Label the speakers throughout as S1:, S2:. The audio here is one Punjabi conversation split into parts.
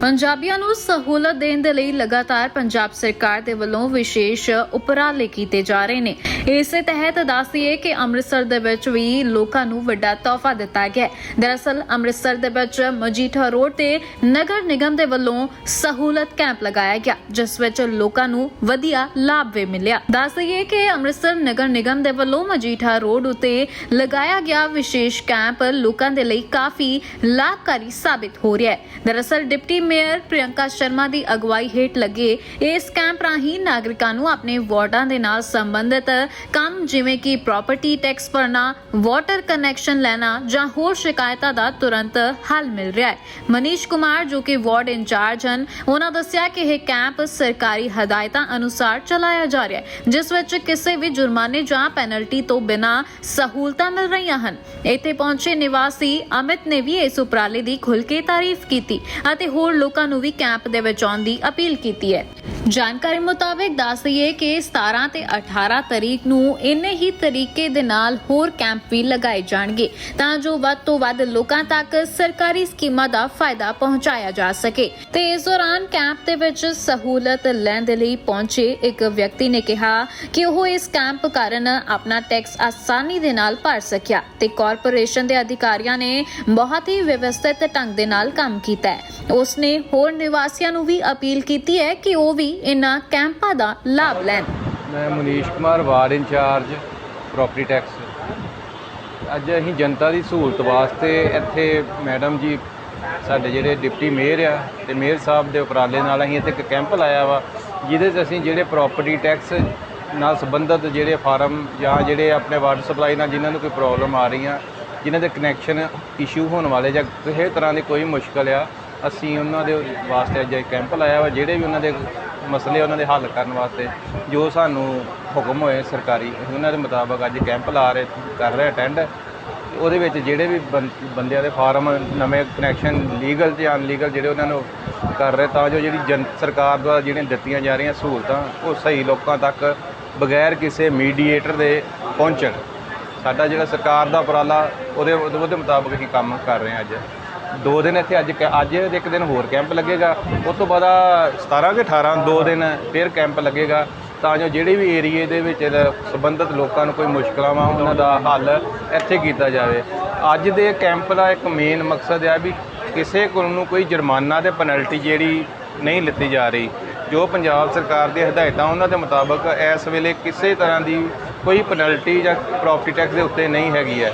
S1: ਪੰਜਾਬੀਆਂ ਨੂੰ ਸਹੂਲਤ ਦੇਣ ਦੇ ਲਈ ਲਗਾਤਾਰ ਪੰਜਾਬ ਸਰਕਾਰ ਦੇ ਵੱਲੋਂ ਵਿਸ਼ੇਸ਼ ਉਪਰਾਲੇ ਕੀਤੇ ਜਾ ਰਹੇ ਨੇ। ਇਸੇ ਤਹਿਤ ਦੱਸੀਏ ਕਿ ਅੰਮ੍ਰਿਤਸਰ ਦੇ ਵਿੱਚ ਵੀ ਲੋਕਾਂ ਨੂੰ ਵੱਡਾ ਤੋਹਫਾ ਦਿੱਤਾ ਗਿਆ ਦਰਅਸਲ ਅੰਮ੍ਰਿਤਸਰ ਦੇ ਵਿੱਚ ਮਜੀਠਾ ਰੋਡ ਤੇ ਨਗਰ ਨਿਗਮ ਦੇ ਵੱਲੋਂ ਸਹੂਲਤ ਕੈਂਪ ਲਗਾਇਆ ਗਿਆ, ਜਿਸ ਵਿੱਚ ਲੋਕਾਂ ਨੂੰ ਵਧੀਆ ਲਾਭ ਵੀ ਮਿਲਿਆ। ਦੱਸ ਦਈਏ ਕਿ ਅੰਮ੍ਰਿਤਸਰ ਨਗਰ ਨਿਗਮ ਦੇ ਵੱਲੋਂ ਮਜੀਠਾ ਰੋਡ ਉਤੇ ਲਗਾਇਆ ਗਿਆ ਵਿਸ਼ੇਸ਼ ਕੈਂਪ ਲੋਕਾਂ ਦੇ ਲਈ ਕਾਫੀ ਲਾਭਕਾਰੀ ਸਾਬਿਤ ਹੋ ਰਿਹਾ ਹੈ। ਦਰਅਸਲ ਡਿਪਟੀ ਮੇਅਰ ਪ੍ਰਿਯੰਕਾ ਸ਼ਰਮਾ ਦੀ ਅਗਵਾਈ ਹੇਠ ਲੱਗੇ ਇਸ ਕੈਂਪ ਰਾਹੀਂ ਨਾਗਰਿਕਾਂ ਨੂੰ ਆਪਣੇ ਵਾਰਡਾਂ ਦੇ ਨਾਲ ਸੰਬੰਧਿਤ ਕੰਮ, ਜਿਵੇਂ ਕਿ ਪ੍ਰਾਪਰਟੀ ਟੈਕਸ ਭਰਨਾ ਵਾਟਰ ਕਨੈਕਸ਼ਨ ਲੈਣਾ ਜਾਂ ਹੋਰ ਸ਼ਿਕਾਇਤਾਂ ਦਾ ਤੁਰੰਤ ਹੱਲ ਮਿਲ ਰਿਹਾ ਹੈ। ਮਨੀਸ਼ ਕੁਮਾਰ, ਜੋ ਕਿ ਵਾਰਡ ਇੰਚਾਰਜ ਹਨ, ਉਹਨਾਂ ਦੱਸਿਆ ਕਿ ਇਹ ਕੈਂਪ ਸਰਕਾਰੀ ਹਦਾਇਤਾਂ ਅਨੁਸਾਰ ਚਲਾਇਆ ਜਾ ਰਿਹਾ ਹੈ, ਜਿਸ ਵਿੱਚ ਕਿਸੇ ਵੀ ਜੁਰਮਾਨੇ ਜਾਂ ਪੈਨਲਟੀ ਤੋਂ ਬਿਨਾਂ ਸਹੂਲਤਾਂ ਮਿਲ ਰਹੀਆਂ ਹਨ। ਇੱਥੇ ਪਹੁੰਚੇ ਨਿਵਾਸੀ ਅਮਿਤ ਨੇ ਵੀ ਇਸ ਉਪਰਾਲੇ ਦੀ ਖੁੱਲ੍ਹ ਕੇ ਤਾਰੀਫ ਕੀਤੀ ਅਤੇ ਹੋਰ ਲੋਕਾਂ ਨੂੰ ਵੀ ਕੈਂਪ ਦੇ ਵਿੱਚ ਆਉਣ ਦੀ ਅਪੀਲ ਕੀਤੀ ਹੈ। ਜਾਣਕਾਰੀ ਮੁਤਾਬਕ ਦੱਸ ਦਈਏ ਕਿ 17 ਤੇ 18 ਤਰੀਕ ਨੂੰ ਇੰਨੇ ਹੀ ਤਰੀਕੇ ਦੇ ਨਾਲ ਹੋਰ ਕੈਂਪ ਵੀ ਲਗਾਏ ਜਾਣਗੇ ਤਾਂ ਜੋ ਵੱਧ ਤੋਂ ਵੱਧ ਲੋਕਾਂ ਤੱਕ ਸਰਕਾਰੀ ਸਕੀਮਾਂ ਦਾ ਫਾਇਦਾ ਪਹੁੰਚਾਇਆ ਜਾ ਸਕੇ। ਤੇ ਇਸ ਦੌਰਾਨ ਕੈਂਪ ਦੇ ਵਿੱਚ ਸਹੂਲਤ ਲੈਣ ਦੇ ਲਈ ਪਹੁੰਚੇ ਇੱਕ ਵਿਅਕਤੀ ਨੇ ਕਿਹਾ ਕਿ ਉਹ ਇਸ ਕੈਂਪ ਕਾਰਨ ਆਪਣਾ ਟੈਕਸ ਆਸਾਨੀ ਦੇ ਨਾਲ ਭਰ ਸਕਿਆ ਤੇ ਕਾਰਪੋਰੇਸ਼ਨ ਦੇ ਅਧਿਕਾਰੀਆਂ ਨੇ ਬਹੁਤ ਹੀ ਵਿਵਸਥਿਤ ਢੰਗ ਦੇ ਨਾਲ ਕੰਮ ਕੀਤਾ ਹੈ। ਉਸਨੇ ਹੋਰ ਨਿਵਾਸੀਆਂ ਨੂੰ ਵੀ ਅਪੀਲ ਕੀਤੀ ਹੈ ਕਿ ਉਹ ਵੀ ਇਹਨਾਂ ਕੈਂਪਾਂ ਦਾ ਲਾਭ ਲੈਣ।
S2: ਮੈਂ Manish Kumar, ward incharge property tax ਅੱਜ ਅਸੀਂ ਜਨਤਾ ਦੀ ਸਹੂਲਤ ਵਾਸਤੇ ਇੱਥੇ ਮੈਡਮ ਜੀ, ਸਾਡੇ ਜਿਹੜੇ ਡਿਪਟੀ ਮੇਅਰ ਆ ਤੇ ਮੇਅਰ ਸਾਹਿਬ ਦੇ ਉਪਰਾਲੇ ਨਾਲ ਅਸੀਂ ਇੱਥੇ ਇੱਕ ਕੈਂਪ ਲਾਇਆ ਵਾ, ਜਿਹਦੇ 'ਚ ਅਸੀਂ ਜਿਹੜੇ ਪ੍ਰਾਪਰਟੀ ਟੈਕਸ ਨਾਲ ਸੰਬੰਧਿਤ ਜਿਹੜੇ ਫਾਰਮ ਜਾਂ ਜਿਹੜੇ ਆਪਣੇ ਵਾਟਰ ਸਪਲਾਈ ਨਾਲ ਜਿਨ੍ਹਾਂ ਨੂੰ ਕੋਈ ਪ੍ਰੋਬਲਮ ਆ ਰਹੀਆਂ, ਜਿਨ੍ਹਾਂ ਦੇ ਕਨੈਕਸ਼ਨ ਇਸ਼ੂ ਹੋਣ ਵਾਲੇ ਜਾਂ ਕਿਸੇ ਤਰ੍ਹਾਂ ਦੀ ਕੋਈ ਮੁਸ਼ਕਲ ਆ ਅਸੀਂ ਉਹਨਾਂ ਦੇ ਵਾਸਤੇ ਅੱਜ ਇਹ ਕੈਂਪ ਲਾਇਆ ਵਾ, ਜਿਹੜੇ ਵੀ ਉਹਨਾਂ ਦੇ ਮਸਲੇ ਉਹਨਾਂ ਦੇ ਹੱਲ ਕਰਨ ਵਾਸਤੇ ਜੋ ਸਾਨੂੰ ਹੁਕਮ ਹੋਏ ਸਰਕਾਰੀ, ਅਸੀਂ ਉਹਨਾਂ ਦੇ ਮੁਤਾਬਕ ਅੱਜ ਕੈਂਪ ਲਾ ਰਹੇ, ਕਰ ਰਹੇ ਅਟੈਂਡ। ਉਹਦੇ ਵਿੱਚ ਜਿਹੜੇ ਵੀ ਬੰ- ਬੰਦਿਆਂ ਦੇ ਫਾਰਮ, ਨਵੇਂ ਕਨੈਕਸ਼ਨ ਲੀਗਲ ਤੇ ਅਨਲੀਗਲ ਜਿਹੜੇ ਉਹਨਾਂ ਨੂੰ ਕਰ ਰਹੇ, ਤਾਂ ਜੋ ਜਿਹੜੀ ਜਨ, ਸਰਕਾਰ ਦੁਆਰਾ ਜਿਹੜੀਆਂ ਦਿੱਤੀਆਂ ਜਾ ਰਹੀਆਂ ਸਹੂਲਤਾਂ, ਉਹ ਸਹੀ ਲੋਕਾਂ ਤੱਕ ਬਗੈਰ ਕਿਸੇ ਮੀਡੀਏਟਰ ਦੇ ਪਹੁੰਚਣ। ਸਾਡਾ ਜਿਹੜਾ ਸਰਕਾਰ ਦਾ ਉਪਰਾਲਾ, ਉਹਦੇ ਉਹਦੇ ਮੁਤਾਬਕ ਅਸੀਂ ਕੰਮ ਕਰ ਰਹੇ ਹਾਂ ਅੱਜ। ਦੋ ਦਿਨ ਇੱਥੇ ਅੱਜ ਕੈ- ਅੱਜ ਇੱਕ ਦਿਨ ਹੋਰ ਕੈਂਪ ਲੱਗੇਗਾ। ਉਸ ਤੋਂ ਬਾਅਦ ਆ 17 ਕਿ 18 ਦੋ ਦਿਨ ਫਿਰ ਕੈਂਪ ਲੱਗੇਗਾ। ਤਾਂ ਜੋ ਜਿਹੜੇ ਵੀ ਏਰੀਏ ਦੇ ਵਿੱਚ ਸੰਬੰਧਿਤ ਲੋਕਾਂ ਨੂੰ ਕੋਈ ਮੁਸ਼ਕਲਾਂ ਵਾ ਉਹਨਾਂ ਦਾ ਹੱਲ ਇੱਥੇ ਕੀਤਾ ਜਾਵੇ। ਅੱਜ ਦੇ ਕੈਂਪ ਦਾ ਇੱਕ ਮੇਨ ਮਕਸਦ ਹੈ ਵੀ ਕਿਸੇ ਕੋਲ ਨੂੰ ਕੋਈ ਜੁਰਮਾਨਾ ਤੇ ਪੈਨਲਟੀ ਜਿਹੜੀ ਨਹੀਂ ਲਿੱਤੀ ਜਾ ਰਹੀ। ਜੋ ਪੰਜਾਬ ਸਰਕਾਰ ਦੀਆਂ ਹਦਾਇਤਾਂ ਉਹਨਾਂ ਦੇ ਮੁਤਾਬਕ ਇਸ ਵੇਲੇ ਕਿਸੇ ਤਰ੍ਹਾਂ ਦੀ ਕੋਈ ਪੈਨਲਟੀ ਜਾਂ ਪ੍ਰਾਪਰਟੀ ਟੈਕਸ ਦੇ ਉੱਤੇ ਨਹੀਂ ਹੈਗੀ ਹੈ।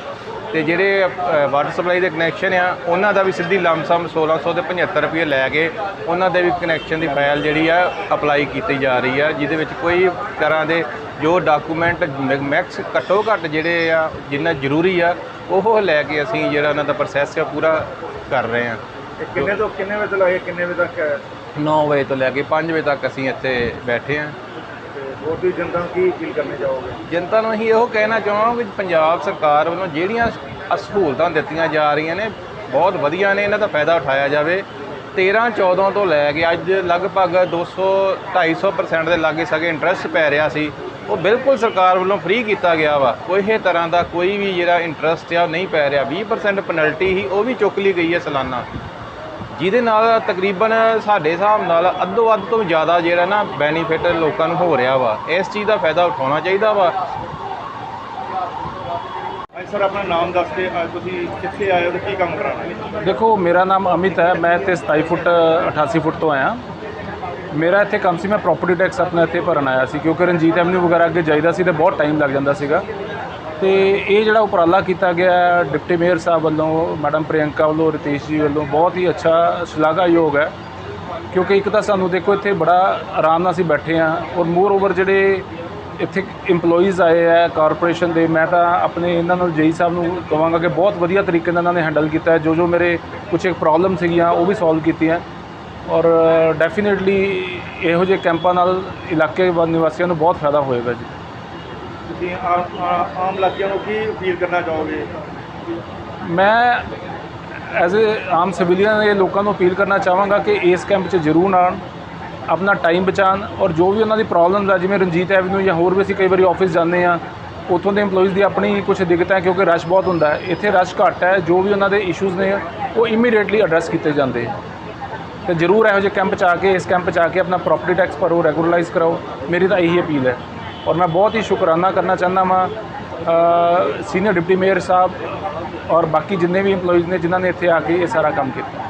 S2: ਤੇ ਜਿਹੜੇ ਵਾਟਰ ਸਪਲਾਈ ਦੇ ਕਨੈਕਸ਼ਨ ਆ ਉਹਨਾਂ ਦਾ ਵੀ ਸਿੱਧੀ ਲਮਸਮ 1600 ਤੇ 75 ਰੁਪਏ ਲੈ ਕੇ ਉਹਨਾਂ ਦੇ ਵੀ ਕਨੈਕਸ਼ਨ ਦੀ ਫਾਈਲ ਜਿਹੜੀ ਆ ਅਪਲਾਈ ਕੀਤੀ ਜਾ ਰਹੀ ਆ ਜਿਹਦੇ ਵਿੱਚ ਕੋਈ ਤਰ੍ਹਾਂ ਦੇ ਜੋ ਡਾਕੂਮੈਂਟ ਮੈਕਸ ਘੱਟੋ ਘੱਟ ਜਿਹੜੇ ਆ ਜਿੰਨਾ ਜ਼ਰੂਰੀ ਆ ਉਹ ਲੈ ਕੇ ਅਸੀਂ ਜਿਹੜਾ ਉਹਨਾਂ ਦਾ ਪ੍ਰੋਸੈਸ ਆ ਪੂਰਾ ਕਰ ਰਹੇ ਆ।
S3: ਕਿੰਨੇ ਤੋਂ ਕਿੰਨੇ ਵਜੇ ਤੋਂ ਲੈ ਕੇ ਕਿੰਨੇ ਵਜੇ ਤੱਕ ਹੈ?
S2: 9 ਵਜੇ ਤੋਂ ਲੈ ਕੇ 5 ਵਜੇ ਤੱਕ ਅਸੀਂ ਇੱਥੇ ਬੈਠੇ ਆ।
S3: ਹੋਰ ਤੁਸੀਂ ਜਨਤਾ ਨੂੰ ਕੀ ਅਪੀਲ ਕਰਨੀ ਚਾਹੋਗੇ?
S2: ਜਨਤਾ ਨੂੰ ਅਸੀਂ ਇਹੋ ਕਹਿਣਾ ਚਾਹਾਂਗੇ ਕਿ ਪੰਜਾਬ ਸਰਕਾਰ ਵੱਲੋਂ ਜਿਹੜੀਆਂ ਸਹੂਲਤਾਂ ਦਿੱਤੀਆਂ ਜਾ ਰਹੀਆਂ ਨੇ, ਬਹੁਤ ਵਧੀਆ ਨੇ, ਇਹਨਾਂ ਦਾ ਫਾਇਦਾ ਉਠਾਇਆ ਜਾਵੇ। 13 14 ਤੋਂ ਲੈ ਕੇ ਅੱਜ ਲਗਭਗ 200 250% ਦੇ ਲਾਗੇ ਸਕੇ ਇੰਟਰਸਟ ਪੈ ਰਿਹਾ ਸੀ। ਉਹ ਬਿਲਕੁਲ ਸਰਕਾਰ ਵੱਲੋਂ ਫ੍ਰੀ ਕੀਤਾ ਗਿਆ ਵਾ। ਕੋਈ ਤਰ੍ਹਾਂ ਦਾ ਕੋਈ ਵੀ ਜਿਹੜਾ ਇੰਟਰਸਟ ਆ ਉਹ ਨਹੀਂ ਪੈ ਰਿਹਾ। 20% ਪੈਨਲਟੀ ਹੀ ਉਹ ਵੀ ਚੁੱਕ ਲਈ ਗਈ ਹੈ ਸਾਲਾਨਾ। ਜਿਹਦੇ ਨਾਲ ਤਕਰੀਬਨ ਸਾਡੇ ਹਿਸਾਬ ਨਾਲ ਅੱਧੋ ਅੱਧ ਤੋਂ ਜ਼ਿਆਦਾ ਜਿਹੜਾ ਨਾ ਬੈਨੀਫਿਟ ਲੋਕਾਂ ਨੂੰ ਹੋ ਰਿਹਾ ਵਾ ਇਸ ਚੀਜ਼ ਦਾ ਫਾਇਦਾ ਉਠਾਉਣਾ ਚਾਹੀਦਾ ਵਾ।
S3: ਸਰ ਆਪਣਾ ਨਾਮ ਦੱਸ ਕੇ ਅੱਜ ਤੁਸੀਂ ਕਿੱਥੇ ਆਏ ਹੋ ਤੇ ਕੀ ਕੰਮ ਕਰਾਉਣਾ ਹੈ?
S4: ਦੇਖੋ ਮੇਰਾ ਨਾਮ ਅਮਿਤ ਹੈ ਮੈਂ ਇੱਥੇ 27 ਫੁੱਟ 88 ਫੁੱਟ ਤੋਂ ਆਇਆ। ਮੇਰਾ ਇੱਥੇ ਕੰਮ ਸੀ ਮੈਂ ਪ੍ਰਾਪਰਟੀ ਟੈਕਸ ਆਪਣਾ ਇੱਥੇ ਭਰਨ ਆਇਆ ਸੀ ਕਿਉਂਕਿ ਰਣਜੀਤ ਐਵਨਿਊ ਵਗੈਰਾ ਅੱਗੇ ਜਾਈਦਾ ਸੀ ਤੇ ਬਹੁਤ ਟਾਈਮ ਲੱਗ ਜਾਂਦਾ ਸੀਗਾ। ਤੇ ਇਹ ਜਿਹੜਾ ਉਪਰਾਲਾ ਕੀਤਾ ਗਿਆ ਡਿਪਟੀ ਮੇਅਰ ਸਾਹਿਬ ਵੱਲੋਂ, ਮੈਡਮ ਪ੍ਰਿਯੰਕਾ ਵੱਲੋਂ, ਰਿਤੇਸ਼ ਜੀ ਵੱਲੋਂ ਬਹੁਤ ਹੀ ਅੱਛਾ ਸ਼ਲਾਘਾਯੋਗ ਹੈ। ਕਿਉਂਕਿ ਇੱਕ ਤਾਂ ਸਾਨੂੰ ਦੇਖੋ, ਇੱਥੇ ਬੜਾ ਆਰਾਮ ਨਾਲ ਅਸੀਂ ਬੈਠੇ ਹਾਂ ਔਰ ਮੋਰ ਓਵਰ ਜਿਹੜੇ ਇੱਥੇ EMPLOYEES ਆਏ ਆ ਕਾਰਪੋਰੇਸ਼ਨ ਦੇ, ਮੈਂ ਤਾਂ ਆਪਣੇ ਇਹਨਾਂ ਨੂੰ, ਜੇਈ ਸਾਹਿਬ ਨੂੰ ਕਹਾਂਗਾ ਕਿ ਬਹੁਤ ਵਧੀਆ ਤਰੀਕੇ ਨਾਲ ਇਹਨਾਂ ਨੇ ਹੈਂਡਲ ਕੀਤਾ ਜੋ ਜੋ ਮੇਰੇ ਕੁਝ ਇੱਕ ਪ੍ਰੋਬਲਮ ਸੀਗੀਆਂ, ਉਹ ਵੀ ਸੋਲਵ ਕੀਤੀਆਂ। ਔਰ ਡੈਫੀਨਿਟਲੀ ਇਹੋ ਜਿਹੇ ਕੈਂਪਾਂ ਨਾਲ ਇਲਾਕੇ ਨਿਵਾਸੀਆਂ ਨੂੰ ਬਹੁਤ ਫਾਇਦਾ ਹੋਏਗਾ ਜੀ।
S3: ਤੁਸੀਂ ਆਮ ਆ- ਆਮ ਲਾਗੀਆਂ ਨੂੰ ਕੀ ਅਪੀਲ ਕਰਨਾ ਚਾਹੋਗੇ?
S4: ਮੈਂ ਐਜ਼ ਅ ਆਮ ਸਿਵਲੀਅਨ ਇਹ ਲੋਕਾਂ ਨੂੰ ਅਪੀਲ ਕਰਨਾ ਚਾਹਾਂਗਾ ਕਿ ਇਸ ਕੈਂਪ 'ਚ ਜ਼ਰੂਰ ਆਉਣ, ਆਪਣਾ ਟਾਈਮ ਬਚਾਉਣ ਔਰ ਜੋ ਵੀ ਉਹਨਾਂ ਦੀ ਪ੍ਰੋਬਲਮਸ ਆ, ਜਿਵੇਂ ਰਣਜੀਤ ਐਵਨਿਊ ਜਾਂ ਹੋਰ ਵੀ ਅਸੀਂ ਕਈ ਵਾਰੀ ਆਫਿਸ ਜਾਂਦੇ ਆ ਉੱਥੋਂ ਦੇ EMPLOYEES ਦੀ ਆਪਣੀ ਕੁਝ ਦਿੱਕਤ ਹੈ ਕਿਉਂਕਿ ਰਸ਼ ਬਹੁਤ ਹੁੰਦਾ ਹੈ। ਇੱਥੇ ਰਸ਼ ਘੱਟ ਹੈ, ਜੋ ਵੀ ਉਹਨਾਂ ਦੇ ਇਸ਼ੂਜ਼ ਨੇ, ਉਹ ਇਮੀਡੀਏਟਲੀ ਐਡਰੈਸ ਕੀਤੇ ਜਾਂਦੇ ਤੇ ਜ਼ਰੂਰ ਇਹੋ ਜਿਹੇ ਕੈਂਪ 'ਚ ਆ ਕੇ, ਇਸ ਕੈਂਪ 'ਚ ਆ ਕੇ ਆਪਣਾ ਪ੍ਰੋਪਰਟੀ ਟੈਕਸ ਭਰੋ ਰੈਗੂਲਰਾਈਜ਼ ਕਰਾਓ। ਮੇਰੀ ਤਾਂ ਇਹੀ ਅਪੀਲ ਹੈ। ਔਰ ਮੈਂ ਬਹੁਤ ਹੀ ਸ਼ੁਕਰਾਨਾ ਕਰਨਾ ਚਾਹੁੰਦਾ ਵਾਂ ਸੀਨੀਅਰ ਡਿਪਟੀ ਮੇਅਰ ਸਾਹਿਬ ਔਰ ਬਾਕੀ ਜਿੰਨੇ ਵੀ EMPLOYEES ਨੇ, ਜਿਨ੍ਹਾਂ ਨੇ ਇੱਥੇ ਆ ਕੇ ਇਹ ਸਾਰਾ ਕੰਮ ਕੀਤਾ।